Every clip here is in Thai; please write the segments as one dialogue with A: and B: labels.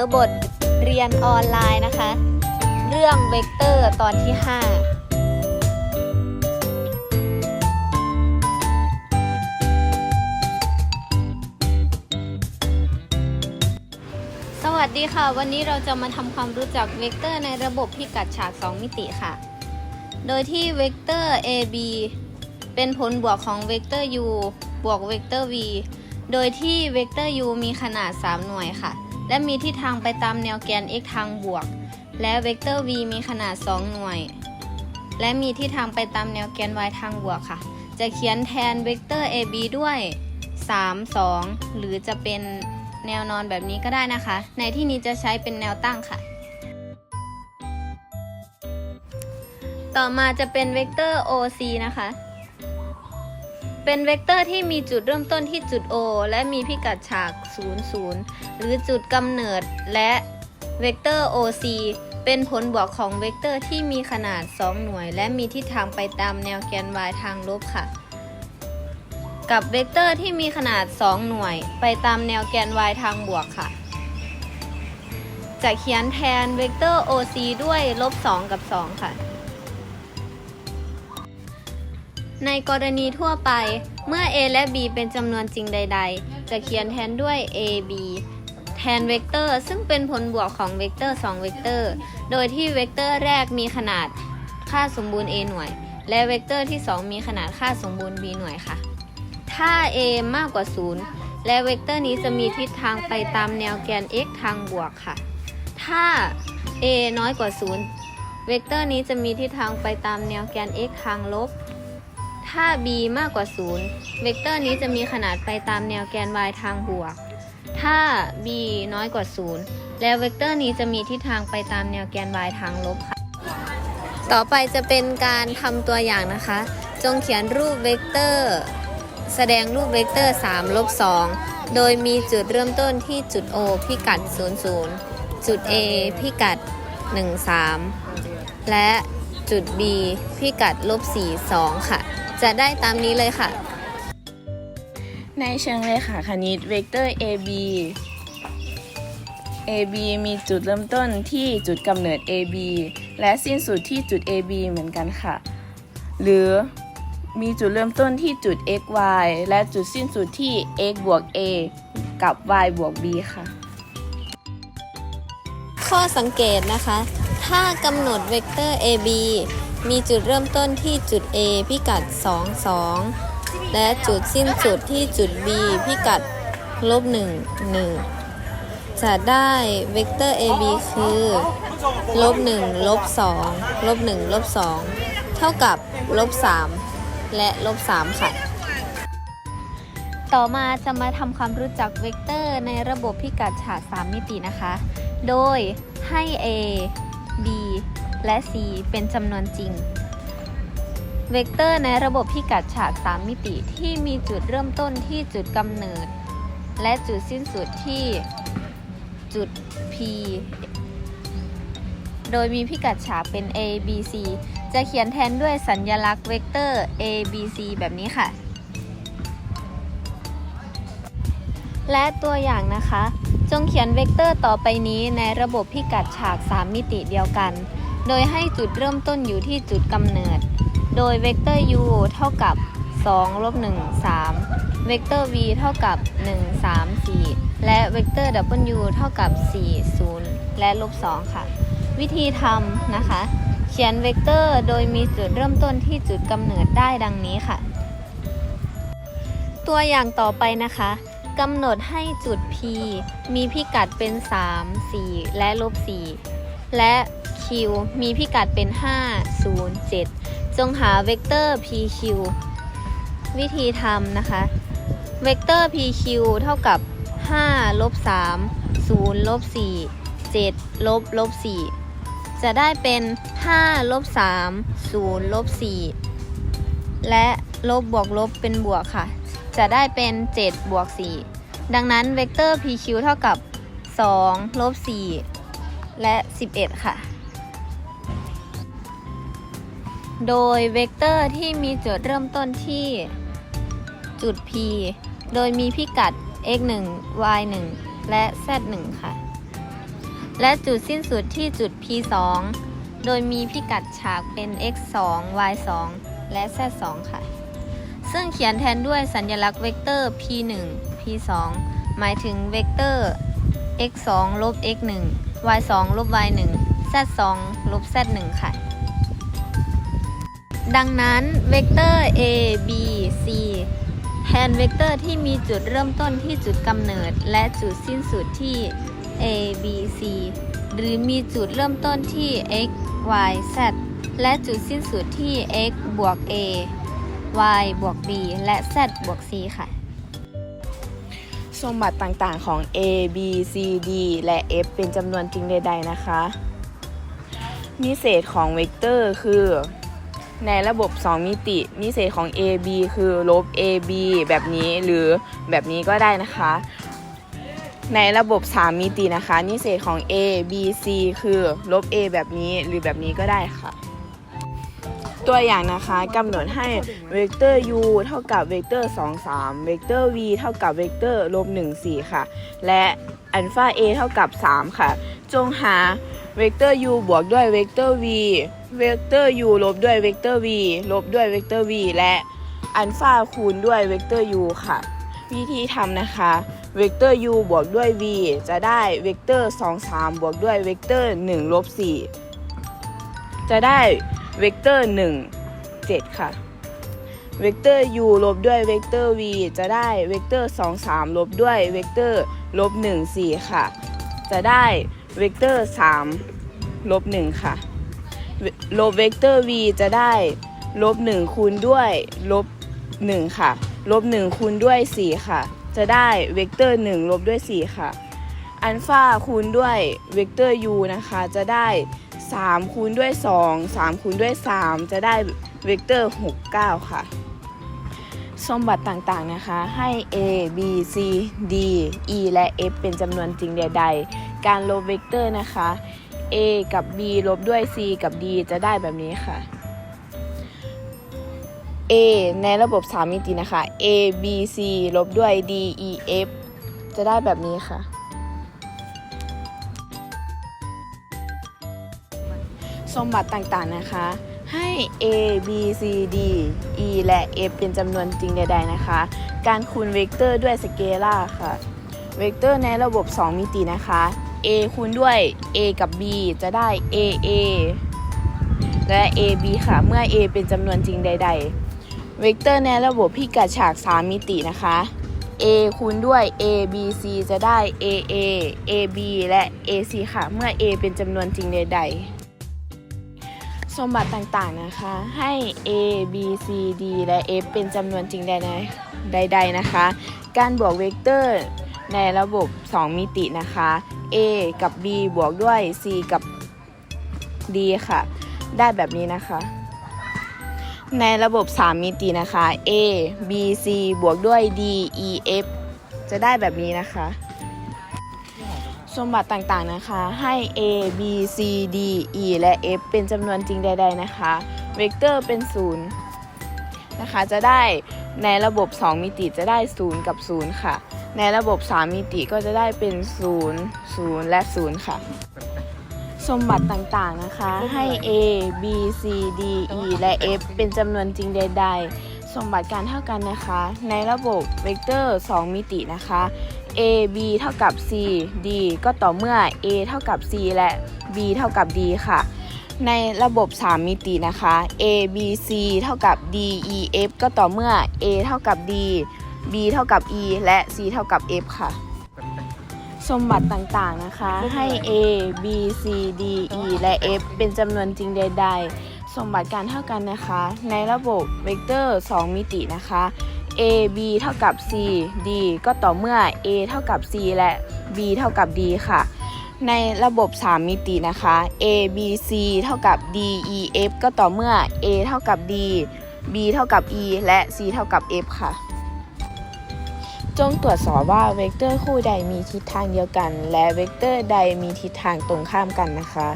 A: อบทเรียนออนไลน์นะคะ เรื่องเวกเตอร์ตอนที่ 5สวัสดีค่ะ วันนี้เราจะมาทำความรู้จักเวกเตอร์ในระบบพิกัดฉาก 2 มิติค่ะ โดยที่เวกเตอร์ AB เป็นผลบวกของเวกเตอร์ u บวกเวกเตอร์ v โดยที่เวกเตอร์ u มีขนาด 3 หน่วยค่ะ และมีทิศทางไปตามแนวแกน x ทางบวก และเวกเตอร์ v มีขนาด 2 หน่วย และมีทิศทางไปตามแนวแกน y ทางบวกค่ะ จะเขียนแทนเวกเตอร์ ab ด้วย 3 2 หรือจะเป็นแนวนอนแบบนี้ก็ได้นะคะ ในที่นี้จะใช้เป็นแนวตั้งค่ะ ต่อมาจะเป็นเวกเตอร์ oc นะคะ เป็นเวกเตอร์ที่มีจุดเริ่มต้นที่จุด O และมีพิกัดฉาก 0 0 หรือจุดกำเนิดและเวกเตอร์ OC เป็นผลบวกของเวกเตอร์ที่มีขนาด 2 หน่วย และมีทิศทางไปตามแนวแกน y ทางลบค่ะ กับเวกเตอร์ที่มีขนาด 2 หน่วย ไปตามแนวแกน y ทางบวกค่ะ จะเขียนแทนเวกเตอร์ OC ด้วยลบ 2 กับ 2 ค่ะ ในกรณีทั่วไป เมื่อ a และ b เป็นจำนวนจริงใด ๆ จะเขียนแทนด้วย a b แทนเวกเตอร์ซึ่งเป็นผลบวกของเวกเตอร์ 2 เวกเตอร์ โดยที่เวกเตอร์แรกมีขนาดค่าสมบูรณ์ a หน่วย และเวกเตอร์ที่ 2 มีขนาดค่าสมบูรณ์ b หน่วยค่ะ ถ้า a มากกว่า 0 และเวกเตอร์นี้จะมีทิศทางไปตามแนวแกน x ทางบวกค่ะ ถ้า a น้อยกว่า 0 เวกเตอร์นี้จะมีทิศทางไปตามแนวแกน x ทางลบ ถ้า b มากกว่า 0 เวกเตอร์นี้จะมีขนาดไปตามแนวแกน y ทางบวก ถ้า b น้อยกว่า 0 และเวกเตอร์นี้จะมีทิศทางไปตามแนวแกน y ทางลบค่ะ ต่อไปจะเป็นการทำตัวอย่างนะคะ จงเขียนรูปเวกเตอร์ แสดงรูปเวกเตอร์3ลบ2โดยมีจุดเริ่มต้นที่จุด O พิกัด 00 จุด A พิกัด 13 และ จุด B พิกัดลบ4 2 ค่ะ จะได้ตามนี้เลยค่ะ
B: ในเชิงเลขาคณิตเวกเตอร์ AB AB มีจุดเริ่มต้นที่จุดกำเนิด AB และสิ้นสุดที่จุด AB เหมือนกันค่ะ หรือมีจุดเริ่มต้นที่จุด xy และจุดสิ้นสุดที่ x บวก a กับ y บวก b ค่ะ
A: ข้อสังเกตนะคะ ถ้ากำหนดเวกเตอร์ AB มีจุดเริ่มต้นที่จุด A พิกัด 2 2 และจุดสิ้นสุดที่จุด B พิกัดลบ 1 1 จะได้เวกเตอร์ AB คือลบ 1 ลบ 2 ลบ 1 ลบ 2 เท่ากับลบ 3 และลบ 3 ค่ะต่อมาจะมาทำความรู้จักเวกเตอร์ในระบบพิกัดฉาก3มิตินะคะ โดยให้ a และ c เป็นจำนวนจริง เวกเตอร์ในระบบพิกัดฉาก 3 มิติที่มีจุดเริ่มต้นที่จุดกำเนิด และจุดสิ้นสุดที่จุด p โดยมีพิกัดฉากเป็น a b c จะเขียนแทนด้วยสัญญลักษณ์เวกเตอร์ a b c แบบนี้ค่ะ และตัวอย่างนะคะ จงเขียนเวกเตอร์ต่อไปนี้ในระบบพิกัดฉาก 3 มิติเดียวกัน โดยให้จุดเริ่มต้นอยู่ที่จุดกำเนิด โดยเวกเตอร์ u เท่ากับ2ลบ1 3 เวกเตอร์ v เท่ากับ 1 3 4 และเวกเตอร์ w เท่ากับ 4 0 และลบ2ค่ะ วิธีทำนะคะ เขียนเวกเตอร์โดยมีจุดเริ่มต้นที่จุดกำเนิดได้ดังนี้ค่ะ ตัวอย่างต่อไปนะคะกำหนดให้จุด P มีพิกัดเป็น 3 4 และลบ4และ Q มีพิกัดเป็น 5 0 7 จงหาเวกเตอร์ PQ วิธีทำนะคะ เวกเตอร์ PQ เท่ากับ 5 ลบ 3 0 ลบ 4 7 ลบ ลบ 4 จะได้เป็น 5 ลบ 3 0 ลบ 4 และลบบวกลบเป็นบวกค่ะ จะได้เป็น 7 บวก 4 ดังนั้นเวกเตอร์ PQ เท่ากับ 2 ลบ 4 และ 11 ค่ะ โดยเวกเตอร์ที่มีจุดเริ่มต้นที่จุด P โดยมีพิกัด x 1 y 1และ z 1ค่ะ และจุดสิ้นสุดที่จุด p 2โดยมีพิกัดฉากเป็น x 2 y 2และ z 2ค่ะ ซึ่งเขียนแทนด้วยสัญลักษณ์เวกเตอร์ p 1 p 2หมายถึงเวกเตอร์ x 2ลบ x 1 y 2ลบ y 1 z 2ลบ z 1ค่ะ ดังนั้นเวกเตอร์ a b c แทนเวกเตอร์ที่มีจุดเริ่มต้นที่จุดกำเนิด และจุดสิ้นสุดที่ a b c หรือมีจุดเริ่มต้นที่ x y z และจุดสิ้นสุดที่ x บวก a y บวก b และ z บวก c ค่ะ
B: สมบัติต่างๆของ A B C D และ F เป็นจำนวนจริงใดๆนะคะ นิเศษของเวกเตอร์คือ ในระบบ 2 มิติ นิเศษของ A B คือลบ A B แบบนี้หรือแบบนี้ก็ได้นะคะ ในระบบ 3 มิตินะคะ นิเศษของ A B C คือลบ A แบบนี้หรือแบบนี้ก็ได้ค่ะ ตัวอย่างนะคะกำหนดให้เวกเตอร์ u เท่ากับเวกเตอร์ 2 3 เวกเตอร์ v เท่ากับเวกเตอร์ลบ1 4 ค่ะ และอัลฟา a เท่ากับ 3 ค่ะ จงหาเวกเตอร์ u บวกด้วยเวกเตอร์ v เวกเตอร์ u ลบด้วยเวกเตอร์ v ลบด้วยเวกเตอร์ v และอัลฟาคูณด้วยเวกเตอร์ u ค่ะ วิธีทำนะคะ เวกเตอร์ u บวกด้วย v จะได้เวกเตอร์ 2 3 บวกด้วยเวกเตอร์ 1 ลบ 4 จะได้เวกเตอร์ 1 7 ค่ะ เวกเตอร์ u ลบด้วยเวกเตอร์ v จะได้เวกเตอร์ 2 3 ลบด้วยเวกเตอร์ลบ 1 4 ค่ะ จะได้เวกเตอร์ 3 ลบ 1 ค่ะ ลบเวกเตอร์ v จะได้ลบ1คูณด้วยลบ1ค่ะ ลบ1คูณด้วย 4 ค่ะ จะได้เวกเตอร์ 1 ลบด้วย 4 ค่ะ อัลฟาคูณด้วยเวกเตอร์ u นะคะ จะได้ 3 คูณด้วย 2 3 คูณด้วย 3 จะได้เวกเตอร์ 6 9 ค่ะ สมบัติต่างๆนะคะ ให้ a b c d e และ f เป็นจำนวนจริงใดๆ การลบเวกเตอร์นะคะ a กับ b ลบด้วย c กับ d จะได้แบบนี้ค่ะ a ในระบบ 3 มิตินะคะ a b c ลบด้วย d e f จะได้แบบนี้ค่ะ สมบัติต่างๆนะคะ ให้ a b c d e และ f เป็นจำนวนจริงใด ๆ นะคะ การคูณเวกเตอร์ด้วยสเกลาร์ค่ะ เวกเตอร์ในระบบ 2 มิตินะคะ a คูณด้วย a กับ b จะได้ a a และ a b ค่ะ เมื่อ a เป็นจำนวนจริงใด ๆ เวกเตอร์ในระบบพิกัดฉาก 3 มิตินะคะ a คูณด้วย a b c จะได้ a a a b และ a c ค่ะ เมื่อ a เป็นจำนวนจริงใด ๆสมบัติต่างๆนะคะให้ a b c d และ f เป็นจำนวนจริงใดๆใดนะคะ การบวกเวกเตอร์ในระบบ 2 มิตินะคะ a กับ b บวกด้วย c กับ d ค่ะ ได้แบบนี้นะคะ ในระบบ 3 มิตินะคะ a b c บวกด้วย d e f จะได้แบบนี้นะคะ สมบัติต่างๆนะคะ ให้ a b c d e และ f เป็นจำนวนจริงใด ๆ นะคะ เวกเตอร์เป็น 0 นะคะ จะได้ ในระบบ 2 มิติจะได้ 0 กับ 0 ค่ะ ในระบบ 3 มิติก็จะได้เป็น 0 0 และ 0 ค่ะ สมบัติต่างๆนะคะ ให้ a b c d e และ f เป็นจำนวนจริงใด ๆ สมบัติการเท่ากันนะคะ ในระบบเวกเตอร์ 2 มิตินะคะ a b เท่ากับ c d ก็ต่อเมื่อ a เท่ากับ c และ b เท่ากับ d ค่ะ ในระบบ 3 มิตินะคะ a b c เท่ากับ d e f ก็ต่อเมื่อ a เท่ากับ d b เท่ากับ e และ c เท่ากับ f ค่ะ สมบัติต่างๆนะคะ ให้ a b c d e และ f เป็นจำนวนจริงใด ๆ สมบัติการเท่ากันนะคะ ในระบบเวกเตอร์ 2 มิตินะคะ a b เท่ากับ c d ก็ต่อเมื่อ a เท่ากับ c และ b เท่ากับ d ค่ะ ในระบบ 3 มิตินะคะ a b c เท่ากับ d e f ก็ต่อเมื่อ a เท่ากับ d b เท่ากับ e และ c เท่ากับ f ค่ะ จงตรวจสอบว่าเวกเตอร์คู่ใดมีทิศทางเดียวกัน และเวกเตอร์ใดมีทิศทางตรงข้ามกันนะคะ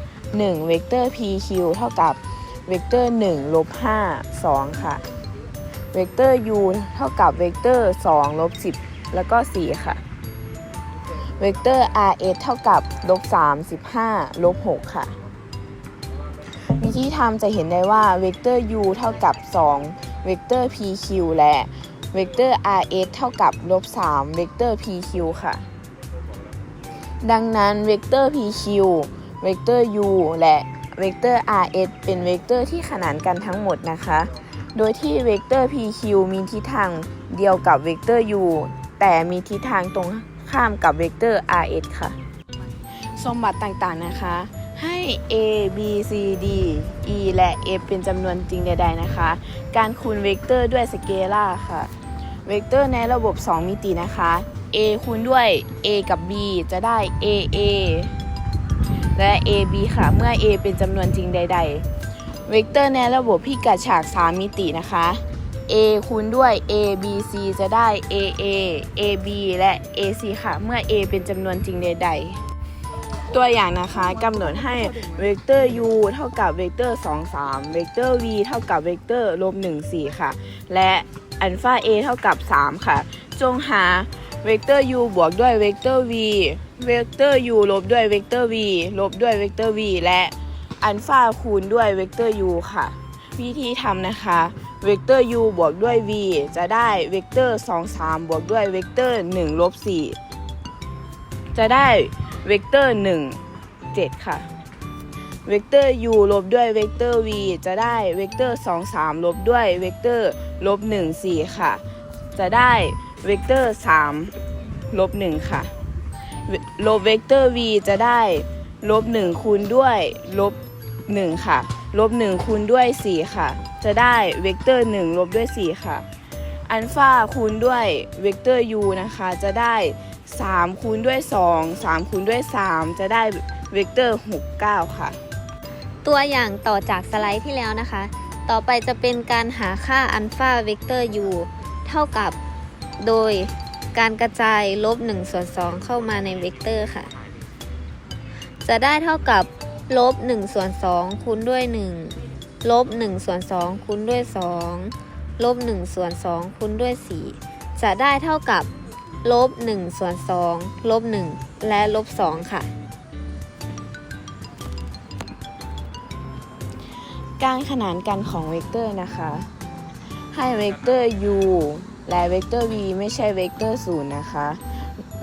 B: 1. เวกเตอร์ pq เท่ากับเวกเตอร์1ลบ5 2 ค่ะ เวกเตอร์ u เท่ากับเวกเตอร์2ลบ10 แล้วก็ 4 ค่ะ เวกเตอร์ rs เท่ากับลบ3 15ลบ6ค่ะ วิธีทำจะเห็นได้ว่าเวกเตอร์ u เท่ากับ2เวกเตอร์ pq และเวกเตอร์ rs เท่ากับลบ3เวกเตอร์ pq ค่ะ ดังนั้นเวกเตอร์ pq เวกเตอร์ u และเวกเตอร์ rs เป็นเวกเตอร์ที่ขนานกันทั้งหมดนะคะ โดยที่เวกเตอร์ pq มีทิศทางเดียวกับเวกเตอร์ u แต่มีทิศทางตรง ข้ามกับเวกเตอร์ rs ค่ะ สมบัติต่างๆนะคะ ให้ a b c d e และ f เป็นจำนวนจริงใด ๆ นะคะ การคูณเวกเตอร์ด้วยสเกลาร์ค่ะ เวกเตอร์ในระบบ 2 มิตินะคะ a คูณด้วย a กับ b จะได้ a a และ a b ค่ะ เมื่อ a เป็นจำนวนจริงใด ๆ เวกเตอร์ในระบบพิกัดฉาก 3 มิตินะคะ a คูณด้วย a b c จะได้ a a a b และ a c ค่ะ เมื่อ a เป็นจำนวนจริงใด ๆ ตัวอย่างนะคะกำหนดให้เวกเตอร์ u เท่ากับเวกเตอร์ 2 3 เวกเตอร์ v เท่ากับเวกเตอร์ลบ1 4 ค่ะ และอัลฟา a เท่ากับ 3 ค่ะ จงหาเวกเตอร์ u บวกด้วยเวกเตอร์ v เวกเตอร์ u ลบด้วยเวกเตอร์ v ลบด้วยเวกเตอร์ v และอัลฟาคูณด้วยเวกเตอร์ u ค่ะ วิธีทำนะคะ เวกเตอร์ u บวกด้วย v จะได้เวกเตอร์2 3 บวกด้วยเวกเตอร์1ลบ4จะได้เวกเตอร์ 1 7 ค่ะ เวกเตอร์ u ลบด้วยเวกเตอร์ v จะได้เวกเตอร์2 3 ลบด้วยเวกเตอร์ลบ1 4 ค่ะ จะได้เวกเตอร์ 3 ลบ 1 ค่ะ ลบเวกเตอร์ v จะได้ลบ 1 คูณด้วยลบ 1 ค่ะ ลบ1คูณด้วย 4 ค่ะ จะได้เวกเตอร์ 1 ลบด้วย 4 ค่ะ อัลฟาคูณด้วยเวกเตอร์ u นะคะ จะได้ 3 คูณด้วย 2 3 คูณด้วย 3 จะได้เวกเตอร์ 6 9 ค่ะ
A: ตัวอย่างต่อจากสไลด์ที่แล้วนะคะ ต่อไปจะเป็นการหาค่าอัลฟาเวกเตอร์ u เท่ากับโดยการกระจายลบ1ส่วน2เข้ามาในเวกเตอร์ค่ะ จะได้เท่ากับ ลบ1ส่วน2คูณด้วย 1 ลบ1ส่วน2คูณด้วย 2 ลบ1ส่วน2คูณด้วย 4 จะได้เท่ากับ ลบ1ส่วน2ลบ 1 และลบ 2 ค่ะ
B: การขนานกันของเวกเตอร์นะคะ ให้เวกเตอร์ u และเวกเตอร์ v ไม่ใช่เวกเตอร์ศูนย์นะคะ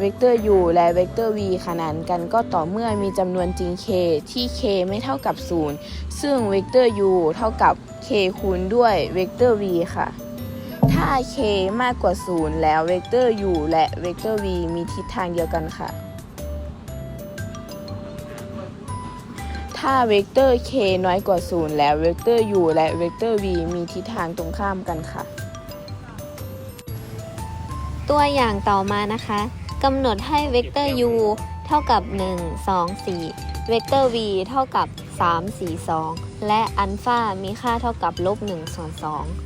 B: เวกเตอร์ u และเวกเตอร์ v ขนานกันก็ต่อเมื่อมีจำนวนจริง k ที่ k ไม่เท่ากับ 0 ซึ่งเวกเตอร์ u เท่ากับ k คูณด้วยเวกเตอร์ v ค่ะ ถ้า k มากกว่า 0 แล้วเวกเตอร์ u และเวกเตอร์ v มีทิศทางเดียวกันค่ะ ถ้าเวกเตอร์ k น้อยกว่า 0 แล้วเวกเตอร์ u และเวกเตอร์ v มีทิศทางตรงข้ามกันค่ะ
A: ตัวอย่างต่อมานะคะ กำหนดให้เวกเตอร์ u เท่ากับ 1 2 4 เวกเตอร์ v เท่ากับ 3 4 2 และอัลฟามีค่าเท่ากับลบ1ส่วน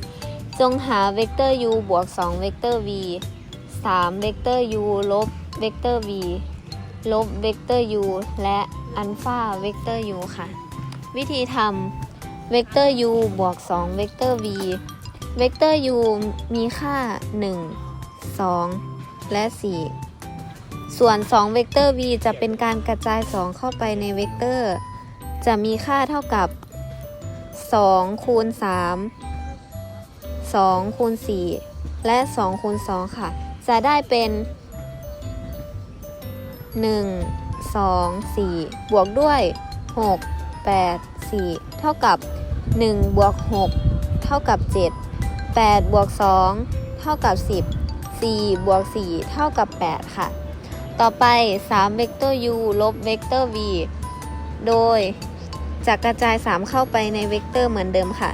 A: 2จงหาเวกเตอร์ u บวก 2 เวกเตอร์ v 3 เวกเตอร์ u ลบเวกเตอร์ v ลบเวกเตอร์ u และอัลฟาเวกเตอร์ u ค่ะ วิธีทำเวกเตอร์ u บวก 2 เวกเตอร์ v เวกเตอร์ u มีค่า 1 2 และ 4 ส่วน 2 เวกเตอร์ v จะเป็นการกระจาย 2 เข้าไปในเวกเตอร์ จะมีค่าเท่ากับ2คูณ3 2คูณ4และ 2คูณ2ค่ะ จะได้เป็น 1 2 4 บวกด้วย 6 8 4 เท่ากับ 1 บวก 6 เท่ากับ 7 8 บวก 2 เท่ากับ 10 4 บวก 4 เท่ากับ 8 ค่ะ ต่อไป 3 เวกเตอร์ u ลบเวกเตอร์ v โดยจะกระจาย 3 เข้าไปในเวกเตอร์เหมือนเดิมค่ะ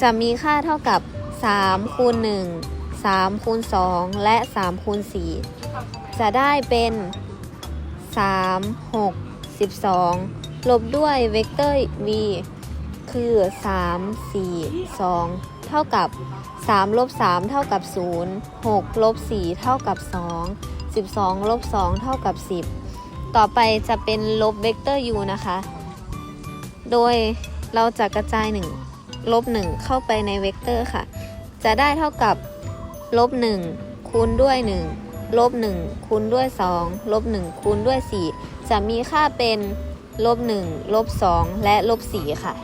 A: จะมีค่าเท่ากับ 3 คูณ 1 3 คูณ 2 และ 3 คูณ 4 จะได้เป็น 3 6 12 ลบด้วยเวกเตอร์ v คือ 3 4 2 เท่ากับ 3 ลบ 3 เท่ากับ 0 6 ลบ 4 เท่ากับ 2 12ลบ2เท่ากับ 10 ต่อไปจะเป็นลบเวกเตอร์ u นะคะ โดยเราจะกระจาย 1 ลบ 1 เข้าไปในเวกเตอร์ค่ะ จะได้เท่ากับลบ 1 คูณด้วย 1 ลบ 1 คูณด้วย 2 ลบ 1 คูณด้วย 4 จะมีค่าเป็นลบ 1 ลบ 2 และลบ 4 ค่ะ